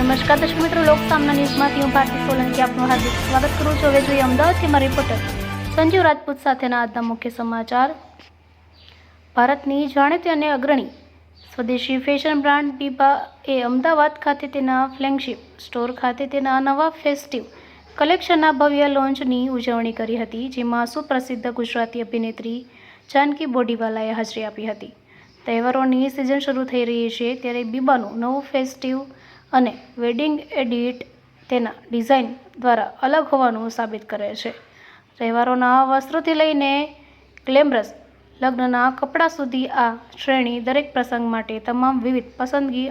નમસ્કાર દર્શક મિત્રો લોક સામના ન્યૂઝમાંથી હું ભારતી સોલંકી આપનું હાર્દિક સ્વાગત કરું છું હવે જોઈએ અમદાવાદથી મારા રિપોર્ટર સંજીવ રાજપૂત સાથેના આજના મુખ્ય સમાચાર ભારતની જાણીતી અને અગ્રણી સ્વદેશી ફેશન બ્રાન્ડ બીબા એ અમદાવાદ ખાતે તેના ફ્લેગશિપ સ્ટોર ખાતે તેના નવા ફેસ્ટિવ કલેક્શનના ભવ્ય લોન્ચની ઉજવણી કરી હતી જેમાં સુપ્રસિદ્ધ ગુજરાતી અભિનેત્રી જાનકી બોડીવાલાએ હાજરી આપી હતી તહેવારોની સિઝન શરૂ થઈ રહી છે ત્યારે બીબાનું નવું ફેસ્ટિવ અને વેડિંગ એડિટ તેના ડિઝાઇન દ્વારા અલગ હોવાનું સાબિત કરે છે તહેવારોના વસ્ત્રોથી લઈને ક્લેમરસ લગ્નના કપડાં સુધી આ શ્રેણી દરેક પ્રસંગ માટે તમામ વિવિધ પસંદગી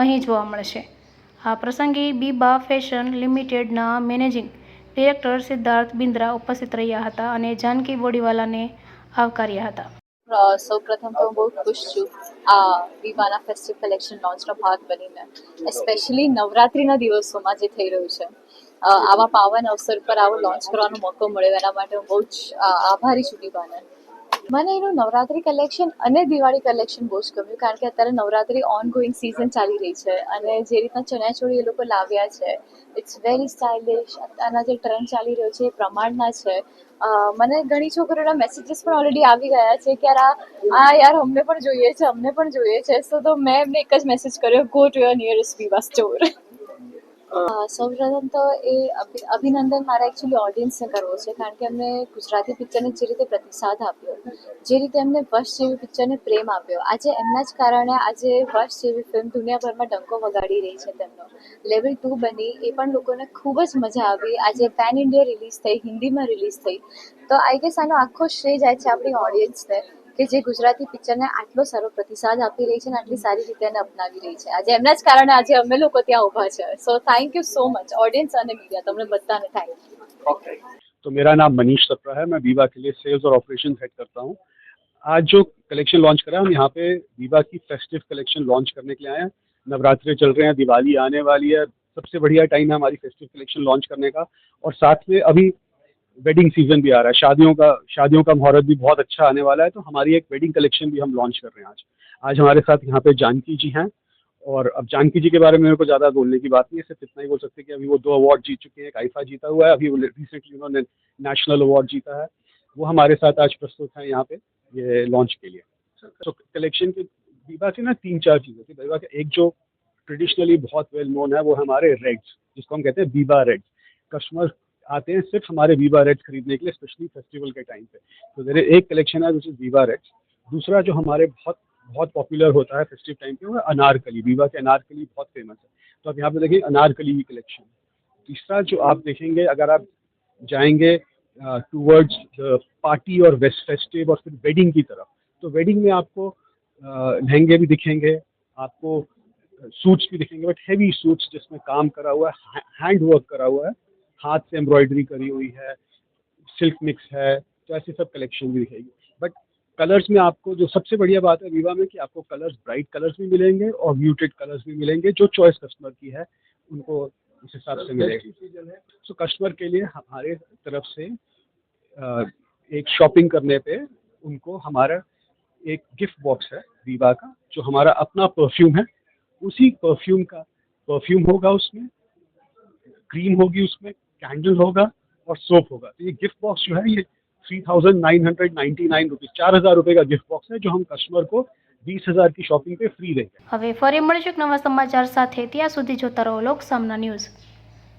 અહીં જોવા મળશે આ પ્રસંગી બીબા ફેશન લિમિટેડના મેનેજિંગ ડિરેક્ટર સિદ્ધાર્થ બિન્દ્રા ઉપસ્થિત રહ્યા હતા અને જાનકી બોડીવાલાને આવકાર્યા હતા સૌપ્રથમ તો હું બહુ ખુશ છું આ વિવાના ફેસ્ટિવ કલેક્શન લોન્ચનો ભાગ બનીને સ્પેશિયલી નવરાત્રિના દિવસોમાં જે થઈ રહ્યું છે આવા પાવન અવસર પર આવો લોન્ચ કરવાનો મોકો મળ્યો એના માટે હું બહુ જ આભારી છું વિવાને મને એનું નવરાત્રી કલેક્શન અને દિવાળી કલેક્શન બહુ જ ગમ્યું કારણ કે અત્યારે નવરાત્રી ઓન ગોઈંગ સિઝન ચાલી રહી છે અને જે રીતના ચણિયાચોળી એ લોકો લાવ્યા છે ઇટ્સ વેરી સ્ટાઇલિશ અત્યારના જે ટ્રેન્ડ ચાલી રહ્યો છે એ પ્રમાણના છે મને ઘણી છોકરીઓના મેસેજીસ પણ ઓલરેડી આવી ગયા છે કે આ આ યાર અમને પણ જોઈએ છે અમને પણ જોઈએ છે સો તો મેં એમને એક જ મેસેજ કર્યો go to your nearest Viva store સૌપ્રથમ તો એ અભિનંદન મારા એકચ્યુઅલી ઓડિયન્સને કરવો છે કારણ કે અમને ગુજરાતી પિક્ચરને જે રીતે પ્રતિસાદ આપ્યો જે રીતે એમને વશ જેવી પિક્ચરને પ્રેમ આપ્યો આજે એમના જ કારણે આજે વશ જેવી ફિલ્મ દુનિયાભરમાં ડંકો વગાડી રહી છે તેમનો લેવલ ટુ બની એ પણ લોકોને ખૂબ જ મજા આવી આજે પેન ઇન્ડિયા રિલીઝ થઈ હિન્દીમાં રિલીઝ થઈ તો આઈ ગેસ આનો આખો શ્રેય જાય છે આપણી ઓડિયન્સને કે જે ગુજરાતી પિક્ચરને આટલો સારો પ્રતિસાદ આપી રહી છે અને આટલી સારી રીતે એને અપનાવી રહી છે આજે એમના જ કારણે આજે અમે લોકો ત્યાં ઊભા છે so thank you so much audience અને મીડિયા તમને બધાને થેન્ક યુ ઓકે तो मेरा नाम मनीष सप्रा है मैं वीवा के लिए सेल्स और ऑपरेशन हेड करता हूँ आज जो कलेक्शन लॉन्च करा हम यहाँ पे वीवा की फेस्टिव कलेक्शन लॉन्च करने के लिए आए हैं नवरात्रे चल रहे हैं दिवाली आने वाली है सबसे बढ़िया टाइम है हमारी फेस्टिव कलेक्शन लॉन्च करने का और साथ में अभी वेडिंग सीजन भी आ रहा है शादियों का शादियों का मुहूर्त भी बहुत अच्छा आने वाला है तो हमारी एक वेडिंग कलेक्शन भी हम लॉन्च कर रहे हैं आज आज हमारे साथ यहाँ पे जानकी जी हैं और अब जानकी जी के बारे में मेरे को ज़्यादा बोलने की बात नहीं है सिर्फ इतना ही बोल सकते हैं कि अभी वो दो अवार्ड जीत चुके हैं एक आइफा जीता हुआ है अभी वो रिसेंटली उन्होंने नेशनल अवार्ड जीता है वो हमारे साथ आज प्रस्तुत हैं यहाँ पे ये लॉन्च के लिए तो कलेक्शन के बीबा से ना तीन चार चीज़ें थी बीबा का एक जो ट्रेडिशनली बहुत वेल नोन है वो हमारे रेड्स जिसको हम कहते हैं बीबा रेड्स कस्टमर आते हैं सिर्फ हमारे बीबा रेड्स खरीदने के लिए स्पेशली फेस्टिवल के टाइम पे तो मेरे एक कलेक्शन है इज़ रेड्स दूसरा जो हमारे बहुत बहुत पॉपुलर होता है फेस्टिव टाइम पे और अनारकली रीवा के अनारकली बहुत फेमस है तो आप यहाँ पे देखेंगे अनारकली की कलेक्शन तीसरा जो आप देखेंगे अगर आप जाएंगे टूवर्ड्स पार्टी और वेस्ट फेस्टिव और फिर वेडिंग की तरफ तो वेडिंग में आपको लहंगे भी दिखेंगे आपको सूट्स भी दिखेंगे बट हैवी सूट्स जिसमें काम करा हुआ है हैंड वर्क करा हुआ है हाथ से एम्ब्रॉयडरी करी हुई है सिल्क मिक्स है तो ऐसे सब कलेक्शन भी दिखेगी कलर्स में आपको जो सबसे बढ़िया बात है विवा में कि आपको कलर्स ब्राइट कलर्स भी मिलेंगे और म्यूटेड कलर्स भी मिलेंगे जो चॉइस कस्टमर की है उनको उस हिसाब से मिलेगी सो कस्टमर के लिए हमारे तरफ से एक शॉपिंग करने पे उनको हमारा एक गिफ्ट बॉक्स है विवा का जो हमारा अपना परफ्यूम है उसी परफ्यूम का परफ्यूम होगा उसमें क्रीम होगी उसमें कैंडल होगा और सोप होगा तो ये गिफ्ट बॉक्स जो है ये three thousand nine hundred ninety nine rupees चार हजार रुपए का गिफ्ट बॉक्स है जो हम कस्टमर को बीस हजार की शॉपिंग पे फ्री હવે ફરી